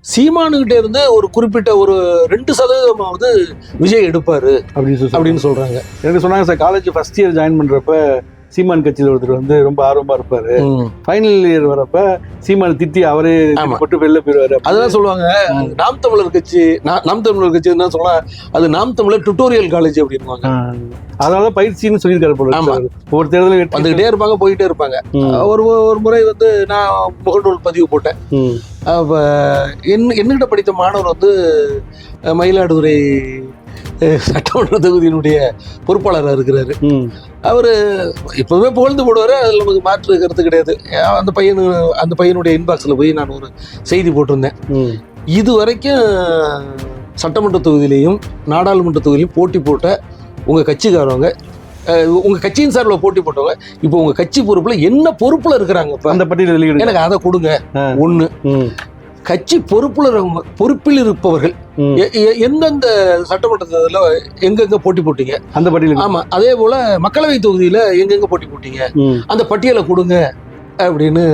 சீமானுகிட்ட இருந்து ஒரு குறிப்பிட்ட ஒரு ரெண்டு சதவீதமாவது விஜய் எடுப்பாரு அப்படின்னு சொல்லி அப்படின்னு சொல்றாங்க. எனக்கு சொன்னாங்க sir college first year join பண்றப்ப சீமான் கட்சியில் ஒருத்தர் வந்து ரொம்ப ஆர்வமா இருப்பாரு. ஃபைனல் இயர் வரப்ப சீமான் திட்டி அவரே. போட்டு வெளில போயிடுவாரு அதுதான் சொல்லுவாங்க. நாம் தமிழர் கட்சி நாம் தமிழர் கட்சி என்ன சொன்னா அது நாம் தமிழர் டுட்டோரியல் காலேஜ் அப்படின்வாங்க அதனால பயிற்சின்னு சொல்லியிருக்காரு போல. ஒவ்வொரு தேர்தலும் வந்துகிட்டே இருப்பாங்க போயிட்டே இருப்பாங்க. ஒரு ஒரு முறை வந்து நான் முகநூல் பதிவு போட்டேன். என் என்னிட்ட படித்த மாணவர் வந்து மயிலாடுதுறை சட்டமன்ற தொகுதியினுடைய பொறுப்பாளராக இருக்கிறாரு. அவர் எப்போதுமே புகழ்ந்து போடுவார் அதில் நமக்கு மாற்று கருத்து கிடையாது. அந்த பையனு அந்த பையனுடைய இன்பாக்ஸில் போய் நான் ஒரு செய்தி போட்டிருந்தேன். இது வரைக்கும் சட்டமன்ற தொகுதியிலையும் நாடாளுமன்ற தொகுதியிலையும் போட்டி போட்ட உங்கள் கட்சிக்காரவங்க அஹ், உங்க கட்சியின் சார்பில் போட்டி போட்டவங்க இப்போ உங்க கட்சி பொறுப்புல என்ன பொறுப்புல இருக்கிறாங்க அந்த பட்டியல் வெளியிடுங்க. எனக்கு அதை கொடுங்க. ஆ. கட்சி பொறுப்புல பொறுப்பில் இருப்பவர்கள். எந்தெந்த சட்டமன்றத்துல எங்கெங்க போட்டி போட்டீங்க? அந்த பட்டியல் ஆமா அதே போல மக்களவை தொகுதியில எங்கெங்க போட்டி போட்டீங்க? அந்த பட்டியலை கொடுங்க அப்படின்னு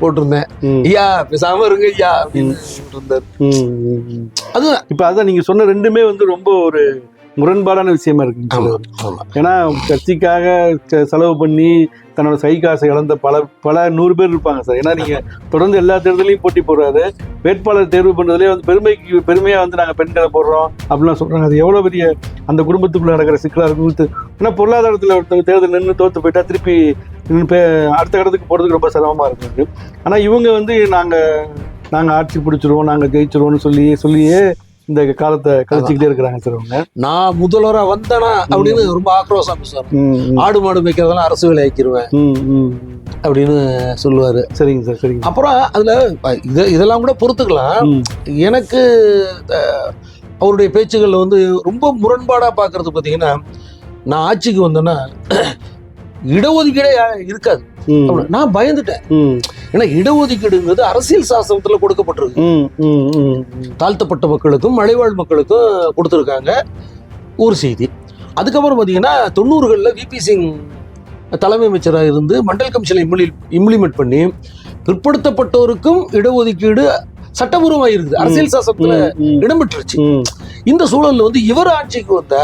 போட்டிருந்தேன். ஐயா பேசாம இருங்க ஐயா அப்படின்னு இருந்தார் ம், ம். அதுதான். இப்ப அதான் நீங்க சொன்ன ரெண்டுமே வந்து ரொம்ப ஒரு முரண்பாடான விஷயமா. ஆமா ஏன்னா கட்சிக்காக செலவு பண்ணி தன்னோட சை காசை இழந்த பல பல நூறு பேர் இருப்பாங்க சார். ஏன்னா நீங்க தொடர்ந்து எல்லா தேர்தலையும் போட்டி போடுறாரு. வேட்பாளர் தேர்வு பண்றதுலேயே வந்து பெருமைக்கு பெருமையா வந்து நாங்க பெண்களை போடுறோம் அப்படிலாம் சொல்றாங்க. அது எவ்வளவு பெரிய அந்த குடும்பத்துக்குள்ள நடக்கிற சிக்கலா இருக்கும் ஏன்னா பொருளாதாரத்துல ஒருத்தவங்க தேர்தல் நின்று தோத்து போயிட்டா திருப்பி அடுத்த கடத்துக்கு போறதுக்கு ரொம்ப சிரமமா இருக்குது ஆனா இவங்க வந்து நாங்க நாங்க ஆட்சி பிடிச்சிருவோம் நாங்க ஜெயிச்சிருவோம்னு சொல்லி சொல்லியே இந்த காலத்தை கழிச்சுக்கிட்டே இருக்கிறாங்க சார் அவங்க. நான் முதல்வரா வந்தனா அப்படின்னு ரொம்ப ஆக்ரோஷம் ம், ஆடு மாடு மேய்க்கிறதெல்லாம் அரசு வேலை ம். அப்படின்னு சொல்லுவாரு. சரிங்க சார் சரிங்க அப்புறம் அதுல இது இதெல்லாம் கூட பொறுத்துக்கலாம். எனக்கு அவருடைய பேச்சுகளில் வந்து ரொம்ப முரண்பாடாக பார்க்கறது பார்த்தீங்கன்னா நான் ஆட்சிக்கு வந்தேன்னா இடஒதுக்கீடே இருக்காது. நான் பயந்துட்டேன். ஏன்னா இடஒதுக்கீடுங்கிறது அரசியல் சாசனத்தில் கொடுக்கப்பட்டிருக்கு. தாழ்த்தப்பட்ட மக்களுக்கும் மலைவாழ் மக்களுக்கும் கொடுத்துருக்காங்க. ஒரு செய்தி. அதுக்கப்புறம் பார்த்தீங்கன்னா தொண்ணூறுகளில் விபி சிங் தலைமை அமைச்சராக இருந்து மண்டல் கமிஷனை இம்ப்ளி இம்ப்ளிமெண்ட் பண்ணி பிற்படுத்தப்பட்டோருக்கும் இடஒதுக்கீடு சட்டபூர்வமாக இருக்குது அரசியல் சாசனத்தில் இடம்பெற்றுருச்சு. இந்த சூழல்ல வந்து இவர் ஆட்சிக்கு வந்தா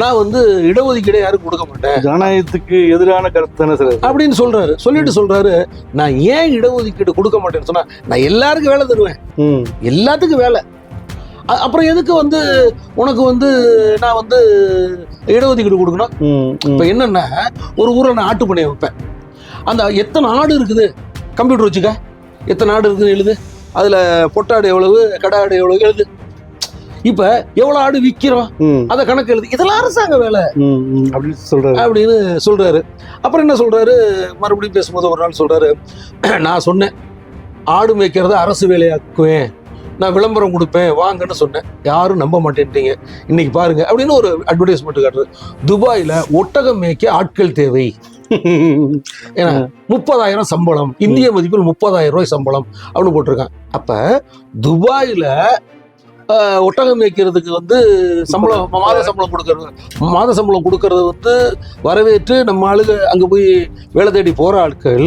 நான் வந்து இடஒதுக்கீடை யாரும் கொடுக்க மாட்டேன். ஜனநாயகத்துக்கு எதிரான கருத்து தானே சார்? அப்படின்னு சொல்றாரு. சொல்லிட்டு சொல்றாரு நான் ஏன் இடஒதுக்கீடு கொடுக்க மாட்டேன்னு சொன்னா நான் எல்லாருக்கும் வேலை தருவேன். ம், எல்லாத்துக்கும் வேலை. அப்புறம் எதுக்கு வந்து உனக்கு வந்து நான் வந்து இடஒதுக்கீடு கொடுக்கணும். இப்போ என்னன்னா ஒரு ஊரில் நான் ஆட்டு பண்ணைய வைப்பேன். அந்த எத்தனை ஆடு இருக்குது? கம்ப்யூட்டர் வச்சுக்க. எத்தனை ஆடு இருக்குன்னு எழுது. அதில் பொட்டாடு எவ்வளவு கடாடு எவ்வளவு எழுது. இப்போ எவ்வளோ ஆடு விற்கிறோம் ம், அதை கணக்கு எழுது இதெல்லாம் அரசாங்க வேலை. அப்படின்னு சொல்றாரு. அப்படின்னு சொல்றாரு. அப்புறம் என்ன சொல்றாரு? மறுபடியும் பேசும்போது ஒரு நாள் சொல்றாரு நான் சொன்னேன் ஆடு மேய்க்கிறத அரசு வேலையாக்குவேன். நான் விளம்பரம் கொடுப்பேன் வாங்கன்னு சொன்னேன். யாரும் நம்ப மாட்டேன்ட்டீங்க. இன்னைக்கு பாருங்க அப்படின்னு ஒரு அட்வர்டைஸ்மெண்ட் காட்டுறது துபாயில ஒட்டகம் மேய்க்க ஆட்கள் தேவை. ஏன்னா முப்பதாயிரம் சம்பளம் இந்திய மதிப்பில் முப்பதாயிரம் ரூபாய் சம்பளம் அப்படின்னு போட்டிருக்கான் அப்ப துபாயில ஒட்டகம் மேய்க்கிறதுக்கு வந்து சம்பளம் மாத சம்பளம் கொடுக்கறது. மாத சம்பளம் கொடுக்கறது வந்து வரவேற்று நம்ம ஆளுங்க அங்க போய் வேலை தேடி போற ஆட்கள்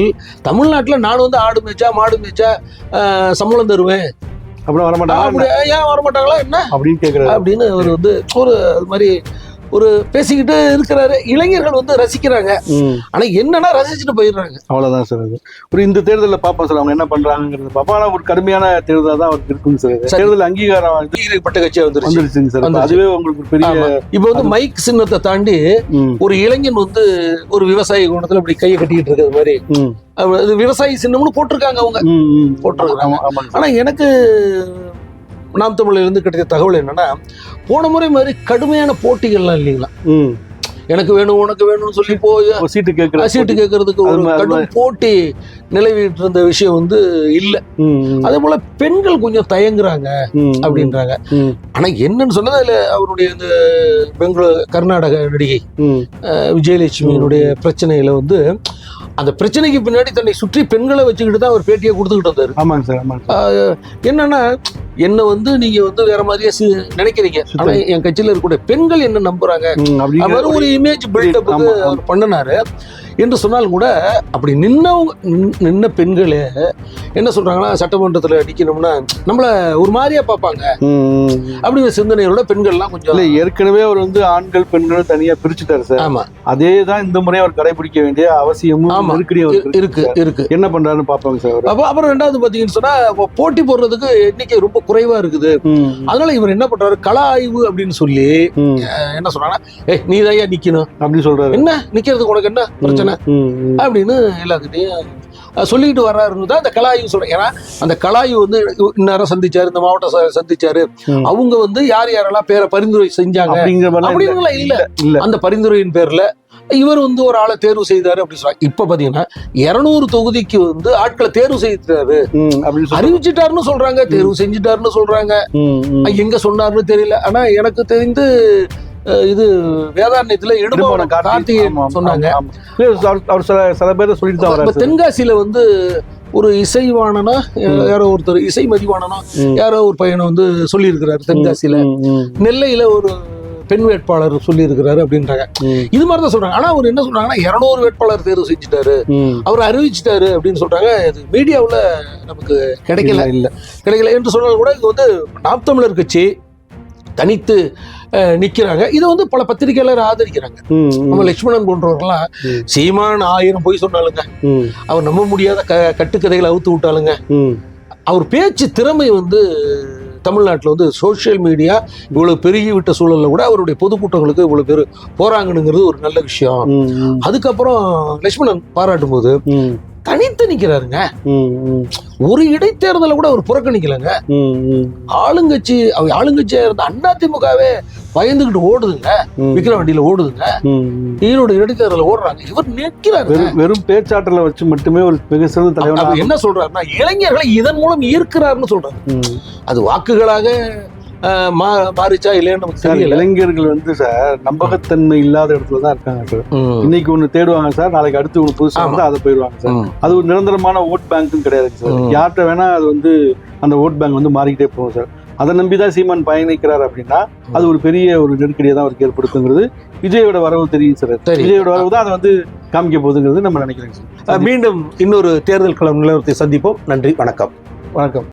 தமிழ்நாட்டுல நான் வந்து ஆடு மேய்ச்சா மாடு மேய்ச்சா சம்பளம் தருவேன். அப்புறம் வரமாட்டாங்க அப்படி ஏன் வர மாட்டாங்களா என்ன? அப்படின்னு கேக்குறாரு. அப்படின்னு அவர் வந்து ஒரு அது மாதிரி ஒரு பேசிக்கிட்டு இருக்கிறாரு. இளைஞர்கள் வந்து ரசிக்கிறாங்க. ஆனா என்னன்னா ரசிச்சுட்டு போயிடுறாங்க. அவ்வளவுதான் சார் அது. ஒரு இந்த தேர்தலில் பார்ப்போம் சார் அவங்க என்ன பண்றாங்கிறது பார்ப்போம் ஆனா ஒரு கடுமையான தேர்தல் தான் அவருக்கு இருக்குங்க சார். தேர்தல் அங்கீகாரம் பட்ட கட்சியா வந்துருச்சு. வந்துருச்சுங்க சார். அதுவே உங்களுக்கு பெரிய. இப்ப வந்து மைக் சின்னத்தை தாண்டி ஒரு இளைஞன் வந்து ஒரு விவசாயி குணத்துல இப்படி கையை கட்டிக்கிட்டு இருக்கிறது மாதிரி. விவசாயி சின்னம்னு போட்டிருக்காங்க அவங்க. போட்டிருக்காங்க. ஆனா எனக்கு நாம் தமிழிலிருந்து கிடைத்த தகவல் என்னன்னா போன முறை மாதிரி கடுமையான போட்டிகள்லாம் இல்லைங்களா? எனக்கு வேணும் உனக்கு வேணும்னு சொல்லி போய் சீட்டு கேட்குற சீட்டு கேட்கறதுக்கு ஒரு கடும் போட்டி நிலவிட்டு இருந்த விஷயம் வந்து இல்ல. அதே போல பெண்கள் கொஞ்சம் தயங்குறாங்க அப்படின்றாங்க. ஆனா என்னன்னு சொன்னது அதுல அவருடைய இந்த பெங்களூர் கர்நாடக நடிகை விஜயலட்சுமியினுடைய பிரச்சனையில வந்து அந்த பிரச்சனைக்கு பின்னாடி தன்னை சுற்றி பெண்களை வச்சுக்கிட்டு தான் அவர் பேட்டியை கொடுத்துக்கிட்டு வந்தாரு. ஆமாங்க சார் ஆமாங்க என்னன்னா என்ன வந்து நீங்க வந்து வேற மாதிரியே நினைக்கிறீங்க. ஆனா என் கட்சியில இருக்கக்கூடிய பெண்கள் என்ன நம்புறாங்க? அவர் ஒரு இமேஜ் பில்டப். அவர் பண்ணினாரு. என்று சொன்னாலும் கூட அப்படி நின்னவங்க நின்- நின்ன பெண்களே என்ன சொல்றாங்கன்னா சட்டமன்றத்துல நிக்கணும்னா நம்மள ஒரு மாதிரியா பார்ப்பாங்க. அப்படிங்கிற சிந்தனையோட பெண்கள்லாம் கொஞ்சம் இல்ல ஏற்கனவே அவர் வந்து ஆண்கள் பெண்கள் தனியா பிரிச்சுட்டாரு சார். ஆமா. அதே தான் இந்த முறை அவர் கடைபிடிக்க வேண்டிய அவசியமும் இருக்கு இருக்கு என்ன பண்றாருன்னு பாப்பாங்க சார். அப்ப அப்புறம் ரெண்டாவது பாத்தீங்கன்னு சொன்னா போட்டி போடுறதுக்கு எண்ணிக்கை ரொம்ப குறைவா இருக்குது. அதனால இவர் என்ன பண்றாரு? கள ஆய்வு அப்படின்னு சொல்லி என்ன சொல்றாங்கன்னா ஏய் நீ தான் நிக்கணும். அப்படி சொல்றாரு. என்ன? நிக்கிறதுக்கு உனக்கு என்ன? பிரச்சனை ம், அப்படின்னு எல்லாத்துட்டையும் சொல்லிட்டு வர்றாருன்னு தான் அந்த கலாய்வு சொல்றேன். ஏன்னா அந்த கலாய்வு வந்து இந்நேரம் சந்திச்சாரு இந்த மாவட்டம் சந்திச்சாரு. அவங்க வந்து யார் யாரெல்லாம் பேரை பரிந்துரை செஞ்சாங்க இல்ல. இல்ல. அந்த பரிந்துரையின் பேர்ல இவர் வந்து ஒரு ஆளை தேர்வு செய்தாரு அப்படின்னு சொல்றாங்க. இப்ப பாத்தீங்கன்னா இருநூறு தொகுதிக்கு வந்து ஆட்களை தேர்வு செய்தாரு. அறிவிச்சிட்டாருன்னு சொல்றாங்க தேர்வு செஞ்சுட்டாருன்னு சொல்றாங்க. எங்க சொன்னாருன்னு தெரியல. ஆனா எனக்கு தெரிந்து இது வேதாரண்யத்துல ஆமா, ஆமா, சொன்னாங்க. அவர் சில சில பேரை சொல்லிட்டு தான். தென்காசியில வந்து ஒரு இசைவாணனா யாரோ ஒருத்தர் இசை மதிவாணனா ம். யாரோ ஒரு பையனை வந்து சொல்லியிருக்கிறாரு தென்காசியில. நெல்லையில ஒரு பெண் வேட்பாளர் சொல்லியிருக்கிறாரு அப்படின்றாங்க. இது மாதிரி தான் சொல்றாங்க. ஆனா அவர் என்ன சொல்றாங்கன்னா இருநூறு வேட்பாளர் தேர்வு செஞ்சுட்டாரு. அவர் அறிவிச்சிட்டாரு அப்படின்னு சொல்றாங்க. இது மீடியாவுல நமக்கு கிடைக்கல. இல்ல, கிடைக்கல. என்று சொன்னாலும் கூட இங்க வந்து நாம் தமிழர் கட்சி தனித்து அஹ், நிக்கிறாங்க. இதை வந்து பல பத்திரிகையாளர் ஆதரிக்கிறாங்க. நம்ம லட்சுமணன் போன்றவர்கள்லாம். சீமான் ஆயிரம் பொய் சொன்னாலுங்க அவர் நம்ப முடியாத க கட்டுக்கதைகளை அவுத்து விட்டாலுங்க. அவர் பேச்சு திறமை வந்து தமிழ்நாட்டில் வந்து சோஷியல் மீடியா இவ்வளவு பெருகி விட்ட சூழல்ல கூட அவருடைய பொதுக்கூட்டங்களுக்கு இவ்வளவு பேர் போறாங்கனுங்கிறது ஒரு நல்ல விஷயம். அதுக்கப்புறம் லட்சுமணன் பாராட்டும் போது தனித்து நிக்கிறாருங்க. ஒரு இடைத்தேர்தலை கூட அவர் புறக்கணிக்கலங்க. ஆளுங்கட்சி ஆளுங்கட்சியா இருந்த அதிமுகவே பயந்துகிட்டு ஓடுதுங்க. ம், விக்கிர வண்டியில ஓடுதுங்க. ஈரோடு இடைத்தேர்தல ஓடுறாங்க. இவர் நிற்கிறாரு வெறும் பேச்சாற்றலை வச்சு மட்டுமே ஒரு மிக சிறந்த தலைவனா அவர் என்ன சொல்றாருன்னா இளைஞர்களை இதன் மூலம் ஈர்க்கிறாருன்னு சொல்றாரு. அது வாக்குகளாக மா- மாறிச்சா இல்லையான்னு நமக்கு சார் தெரியல இளைஞர்கள் வந்து சார் நம்பகத்தன்மை இல்லாத இடத்துல தான் இருக்காங்க சார். இன்னைக்கு ஒண்ணு தேடுவாங்க சார் நாளைக்கு அடுத்து ஒண்ணு புதுசா ஆமா. வந்து அதை போயிடுவாங்க சார். அது ஒரு நிரந்தரமான ஓட் பேங்க்கும் கிடையாதுங்க சார். யார்கிட்ட வேணா அது வந்து அந்த ஓட் பேங்க் வந்து மாறிக்கிட்டே போகும் சார் அதை நம்பி தான் சீமான் பயணிக்கிறார் அப்படின்னா அது ஒரு பெரிய ஒரு நெருக்கடியை தான் அவருக்கு ஏற்படுத்துங்கிறது விஜயோட வரவு தெரியும் சார். விஜயோட வரவு தான் அதை வந்து காமிக்க போகுதுங்கிறது நம்ம நினைக்கிறோங்க சார் மீண்டும் இன்னொரு தேர்தல் களம் நிலவரத்தை சந்திப்போம் நன்றி வணக்கம் வணக்கம்